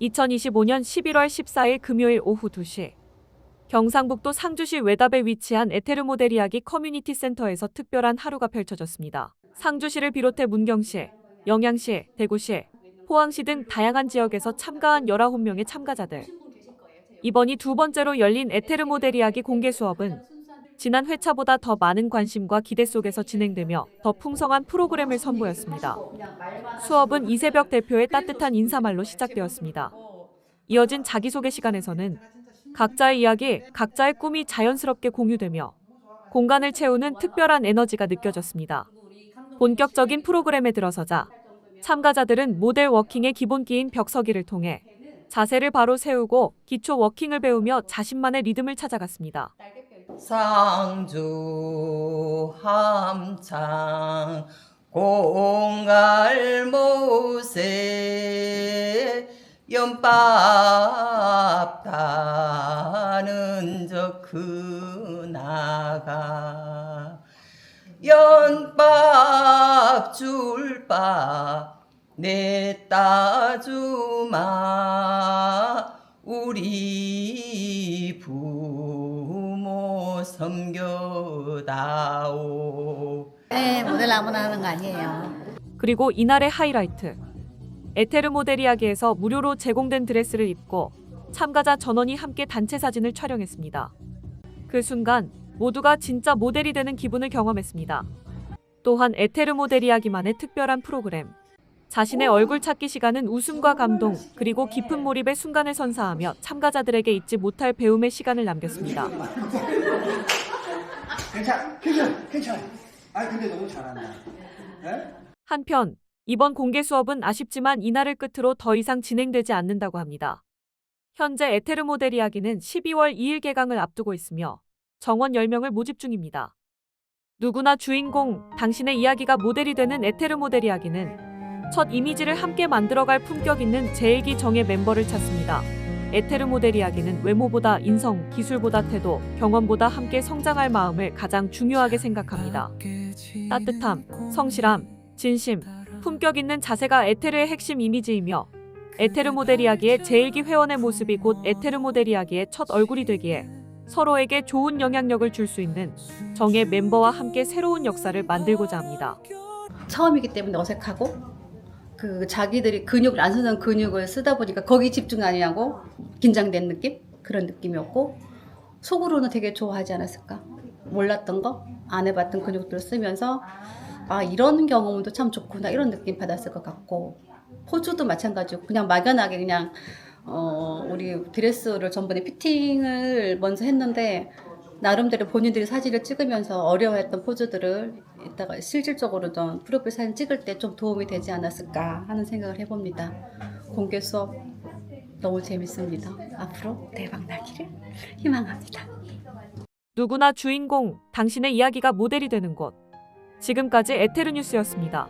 2025년 11월 14일 금요일 오후 2시 경상북도 상주시 외답에 위치한 에테르 모델 이야기 커뮤니티 센터에서 특별한 하루가 펼쳐졌습니다. 상주시를 비롯해 문경시, 영양시, 대구시, 포항시 등 다양한 지역에서 참가한 19명의 참가자들. 이번이 두 번째로 열린 에테르 모델 이야기 공개 수업은 지난 회차보다 더 많은 관심과 기대 속에서 진행되며 더 풍성한 프로그램을 선보였습니다. 수업은 이세벽 대표의 따뜻한 인사말로 시작되었습니다. 이어진 자기소개 시간에서는 각자의 이야기, 각자의 꿈이 자연스럽게 공유되며 공간을 채우는 특별한 에너지가 느껴졌습니다. 본격적인 프로그램에 들어서자 참가자들은 모델 워킹의 기본기인 벽서기를 통해 자세를 바로 세우고 기초 워킹을 배우며 자신만의 리듬을 찾아갔습니다. 상주 함창 공갈모세 연밥 따는 저 그나가 연밥 줄밥 내 따주마 우리 부모 섬겨다오 네, 모델 아무나 하는 거 아니에요. 그리고 이날의 하이라이트. 에테르 모델 이야기에서 무료로 제공된 드레스를 입고 참가자 전원이 함께 단체 사진을 촬영했습니다. 그 순간 모두가 진짜 모델이 되는 기분을 경험했습니다. 또한 에테르 모델 이야기만의 특별한 프로그램. 자신의 얼굴 찾기 시간은 웃음과 감동, 그리고 깊은 몰입의 순간을 선사하며 참가자들에게 잊지 못할 배움의 시간을 남겼습니다. 괜찮아, 괜찮아, 괜찮아. 아 근데 너무 잘한다. 예? 한편 이번 공개 수업은 아쉽지만 이날을 끝으로 더 이상 진행되지 않는다고 합니다. 현재 에테르 모델 이야기는 12월 2일 개강을 앞두고 있으며 정원 10명을 모집 중입니다. 누구나 주인공, 당신의 이야기가 모델이 되는 에테르 모델 이야기는 첫 이미지를 함께 만들어갈 품격 있는 제1기 정예 멤버를 찾습니다. 에테르 모델 이야기는 외모보다 인성, 기술보다 태도, 경험보다 함께 성장할 마음을 가장 중요하게 생각합니다. 따뜻함, 성실함, 진심, 품격 있는 자세가 에테르의 핵심 이미지이며 에테르 모델 이야기의 제1기 회원의 모습이 곧 에테르 모델 이야기의 첫 얼굴이 되기에 서로에게 좋은 영향력을 줄 수 있는 정의 멤버와 함께 새로운 역사를 만들고자 합니다. 처음이기 때문에 어색하고 그 자기들이 근육을 안 쓰는 근육을 쓰다 보니까 거기 집중 안 하고 긴장된 느낌? 그런 느낌이었고 속으로는 되게 좋아하지 않았을까? 몰랐던 거? 안 해봤던 근육들을 쓰면서 아 이런 경험도 참 좋구나 이런 느낌 받았을 것 같고 포즈도 마찬가지고 그냥 막연하게 그냥 어 우리 드레스를 전번에 피팅을 먼저 했는데 나름대로 본인들이 사진을 찍으면서 어려워했던 포즈들을 이따가 실질적으로 좀 프로필 사진 찍을 때 좀 도움이 되지 않았을까 하는 생각을 해봅니다. 공개 수업 너무 재밌습니다. 앞으로 대박 나기를 희망합니다. 누구나 주인공, 당신의 이야기가 모델이 되는 곳. 지금까지 에테르 뉴스였습니다.